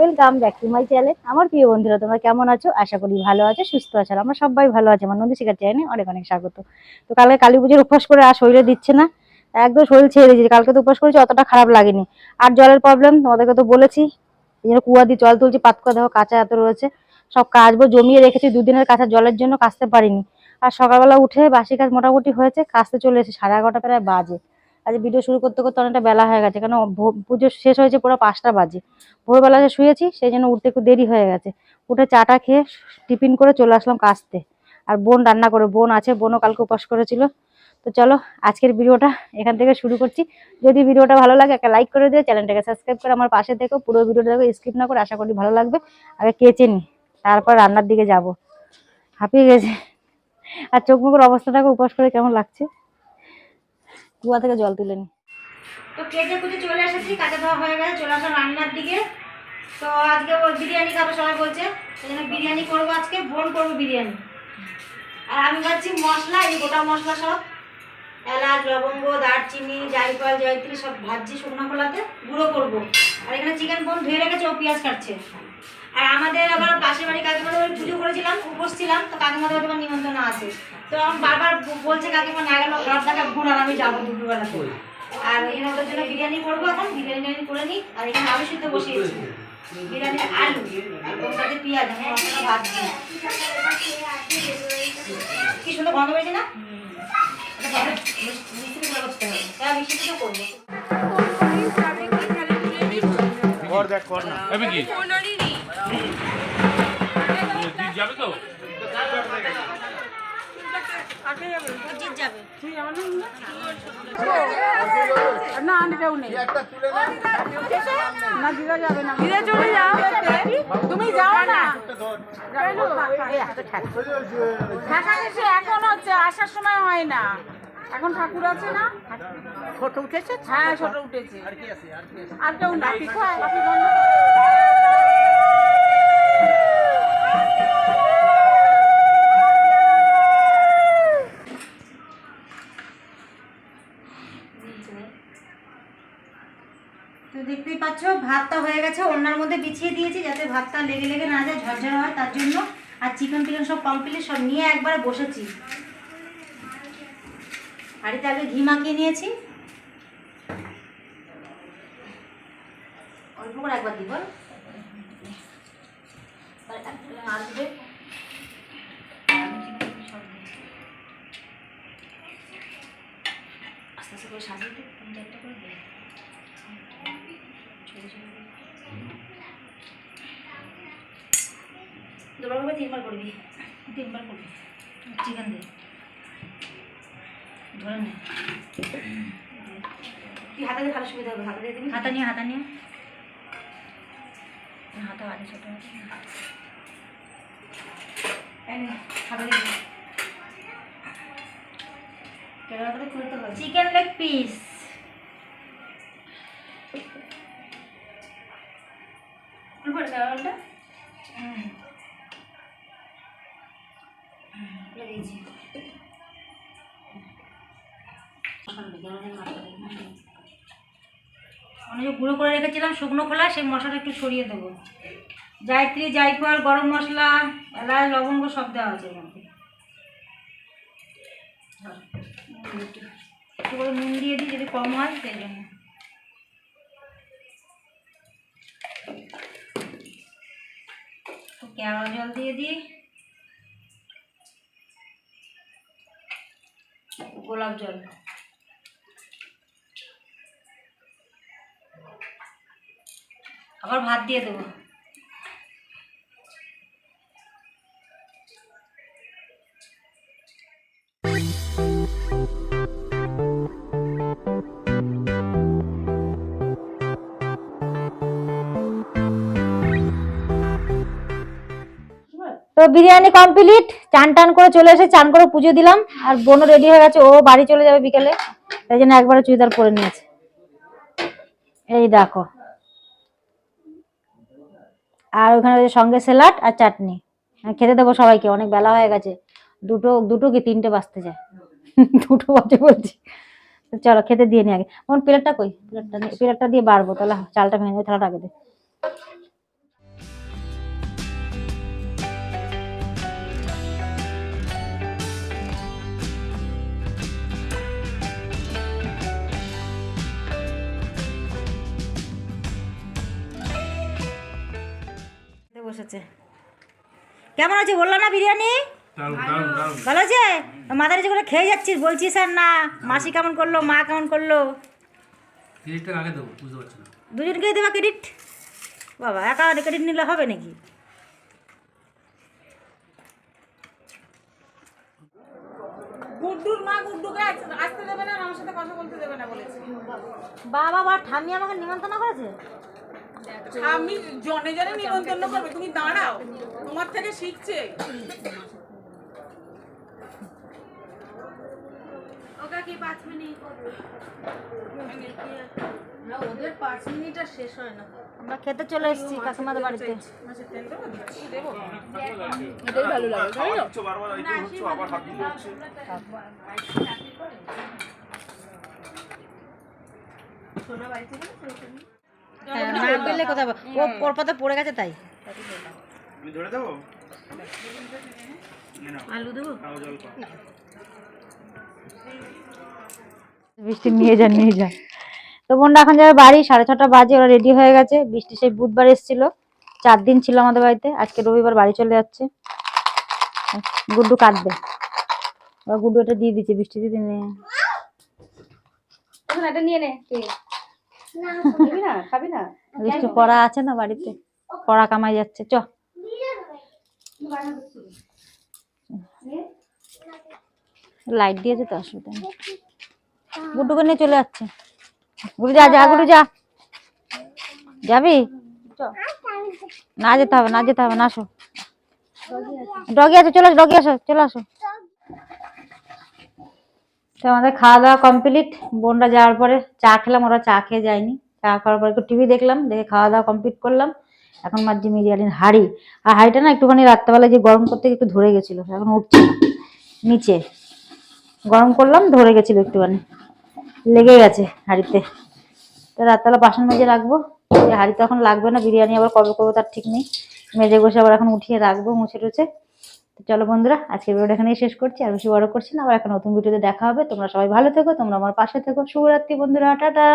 Welcome back to my channel আমার প্রিয় বন্ধুরা, তোমরা কেমন আছো? আশা করি ভালো আছো, সুস্থ আছো আমরা সবাই ভালো আছি। আমার নদী শিকার চ্যানেলে অনেক অনেক স্বাগত। তো কালকে কালী পুজোর উপোস করে আর শরীরে দিচ্ছে না। একদম শরীর ছেড়ে দিয়েছে। কালকে তো উপোস করেছি, অতটা খারাপ লাগেনি। আর জলের প্রবলেম তোমাদেরকে তো বলেছি। এই কুয়া দিয়ে জল তুলছি পাতকুয়া দেখো, কাঁচা এত রয়েছে। সব কাচবো, জমিয়ে রেখেছি, দুদিনের কাঁচা জলের জন্য কাচতে পারিনি। আর সকালবেলা উঠে বাসি কাজ মোটামুটি হয়েছে কাচতে চলে এসেছি, সাড়ে এগারোটা প্রায় বাজে। আজ ভিডিও শুরু করতে করতে অনেকটা বেলা হয়ে গেছে, কেন পুজো শেষ হয়েছে পুরো পাঁচটা বাজে। ভোরবেলা যে শুয়েছি, সেই জন্য উঠতে একটু দেরি হয়ে গেছে। উঠে চাটা খেয়ে টিফিন করে চলে আসলাম কাচতে আর বোন রান্না করে, বোন আছে, বোনও কালকে উপাস করেছিল। তো চলো, আজকের ভিডিওটা এখান থেকে শুরু করছি। যদি ভিডিওটা ভালো লাগে, একটা লাইক করে দিও, চ্যানেলটাকে সাবস্ক্রাইব করে আমার পাশে দেখো পুরো ভিডিওটা দেখো স্কিপ না করে আশা করি ভালো লাগবে। আগে কেচে নি, তারপর রান্নার দিকে যাব। হাঁপিয়ে গেছে। আর চোখ মুখের অবস্থাটাকে উপাস করে কেমন লাগছে? কুয়া থেকে জল তুলে নি। তো কেটে কুটে চলে এসেছি, কাঁচা ধোয়া হয়ে গেছে, চলে আসলাম রান্নার দিকে। তো আজকে বিরিয়ানি খাব, সবাই বলছে। সেই বিরিয়ানি করব আজকে, বোন করব বিরিয়ানি। আর আমি খাচ্ছি মশলা, এই গোটা মশলা সব। এলাচ, লবঙ্গ, দারচিনি, জায়ফল, জয়ত্রী, সব ভাজছি শুকনো খোলাতে, গুঁড়ো করব। আর এখানে চিকেন বোন ধুয়ে রেখেছে, ও পেঁয়াজ কাটছে। আর আমাদের আবার পাশের বাড়ি কাকিমাদের বাড়ি পুজো করেছিলাম উপোস ছিলাম তো কাকিমাদের বাড়ি আমার নিমন্ত্রণ আছে। তো আমার বারবার বলছে কাকিমা না গেল ঘর দেখা ঘুর আর আমি যাব দুপুরবেলাতে। আর এখানে ওদের জন্য বিরিয়ানি করব এখন বিরিয়ানি টিরিয়ানি করে নিই আর এখানে আলু সিদ্ধ বসিয়েছি। বিরিয়ানির আলু আর ওর সাথে পেঁয়াজ আমি মশলাটা ভাজছি কি সুন্দর গন্ধ পেয়েছে না? মিষ্টি- করে করতে হবে হ্যাঁ মিষ্টি তো করব। কর দেখ কর না। কি? না কেউ নেই। না দিদা যাবে না। দিদা চলে যাও। তুমি যাও না। এখন হচ্ছে আসার সময় হয় না। এখন ঠাকুর আছে না? ছোট উঠেছে? হ্যাঁ ছোট উঠেছে। আর কেউ না ঠিক হয় আপনি বন্ধ করুন। তো দেখতেই পাচ্ছ, ভাতটা হয়ে গেছে। ওনার মধ্যে বিছিয়ে দিয়েছি যাতে ভাতটা লেগে লেগে না যায়, ঝরঝর হয়, তার জন্য আর চিকেন টিকেন সব কমপ্লিট, সব নিয়ে একবারে বসেছি। হাঁড়িতে আগে ঘি মাখিয়ে নিয়েছি। অল্প করে একবার দিব আস্তে আস্তে করে সাজিয়ে একটা করে তিনবার করবি তিনবার করবি চিকেন দে। ধরে নে। তুই হাতা দিয়ে ভালো সুবিধা হবে হাতা দিয়ে দিবি। হাতা নিয়ে হাতা নিয়ে। হাতা ছোট হাতা দিয়ে চিকেন লেগ পিস। অনেক গুঁড়ো করে রেখেছিলাম শুকনো খোলা, সেই মশলাটা একটু সরিয়ে দেবো। জায়ত্রী, জায়ফল, গরম মশলা, এলাচ, লবঙ্গ সব দেওয়া আছে মধ্যে একটু করে নুন দিয়ে দিই, যদি কম হয়, সেই জন্য। কেওড়া জল দিয়ে দিই। গোলাপ জল। আবার ভাত দিয়ে দেবো। তো বিরিয়ানি কমপ্লিট চান টান করে চলে এসে চান করে পুজো দিলাম, আর বোনও রেডি হয়ে গেছে, ও বাড়ি চলে যাবে বিকেলে, তাই জন্য একবারে চুড়িদার পরে নিয়েছে। এই দেখো। আর ওখানে সঙ্গে স্যালাড আর চাটনি। খেতে দেবো সবাইকে, অনেক বেলা হয়ে গেছে। দুটো দুটো কি তিনটে বাজতে যায়? দুটো বাজে বলছি। চলো খেতে দিয়ে নি আগে। আমার প্লেটটা কই? প্লেটটা প্লেটটা দিয়ে বাড়বো, তাহলে চালটা ভেঙে যাবে, থালাটা আগে দে। বসেছে কেমন আছে? বলল না বিরিয়ানি? ভালো আছে? নিচে করে খেয়ে যাচ্ছিস বলছিস আর না। মাসি কেমন করল? মা কেমন করল? দুজনকেই দেবা ক্রেডিট? বাবা একা ক্রেডিট নিলে হবে নাকি? গুড্ডুর মা গুড্ডুকে আসতে দেবে না আমার সাথে কথা বলতে দেবে না বলেছে। বাবা বা ঠাম্মি আমাকে নিমন্ত্রণ করেছে? আমি জনে জনে নিমন্ত্রণ করবে তুমি দাঁড়াও তোমার থেকে শিখছে। আমরা খেতে চলে এসেছি কাকিমাদের বাড়িতে। কিছু বারবার এই হ্যাঁ, না পেলে ও ওর পাতে পড়ে গেছে তাই। ধরে দেবো? আলু দেবো? খাও জল খাও বৃষ্টি নিয়ে যা নিয়ে যা তো বোনটা এখন যাবে বাড়ি সাড়ে ছটা বাজে ওরা রেডি হয়ে গেছে। বৃষ্টি সেই বুধবার এসেছিল। চার দিন ছিল আমাদের বাড়িতে। আজকে রবিবার বাড়ি চলে যাচ্ছে। গুড্ডু কাঁদবে। ওরা গুড্ডু এটা দিয়ে দিচ্ছে বৃষ্টি দিদি নিয়ে। এটা নিয়ে নে তুই খাবি না খাবি না। বৃষ্টি পড়া আছে না বাড়িতে? পড়া কামাই যাচ্ছে চ। লাইট দিয়েছে তো অসুবিধা নেই। গুড্ডুকে নিয়ে চলে যাচ্ছে। গুড্ডু যা যা গুড্ডু যা। যাবি? না যেতে হবে না যেতে হবে না আসো। ডগি আছে চলে আসো ডগি আসো চলে আসো। তো আমাদের খাওয়া দাওয়া কমপ্লিট বোনরা যাওয়ার পরে চা খেলাম, ওরা চা খেয়ে যায়নি। চা খাওয়ার পরে একটু টিভি দেখলাম, দেখে খাওয়া দাওয়া কমপ্লিট করলাম। এখন মাঝে মিরিয়ালিন হাড়ি। আর হাড়িটা না একটুখানি রাত্রেবেলা যে গরম করতে একটু ধরে গেছিল, এখন উঠছে নিচে। গরম করলাম, ধরে গেছিল একটুখানি। লেগে গেছে হাড়িতে। তো রাত্রেবেলা বাসন মেজে রাখব। হাড়ি তো এখন লাগবে না, বিরিয়ানি আবার কবে করব তার ঠিক নেই। মেজে বসে আবার এখন উঠিয়ে রাখব, মুছে টুছে। তো চলো বন্ধুরা, আজকের ভিডিওটা এখানেই শেষ করছি। আর বেশি বড় করছি না, আবার একটা নতুন ভিডিওতে দেখা হবে। তোমরা সবাই ভালো থেকো, তোমরা আমার পাশে থেকো। শুভরাত্রি বন্ধুরা, টাটা।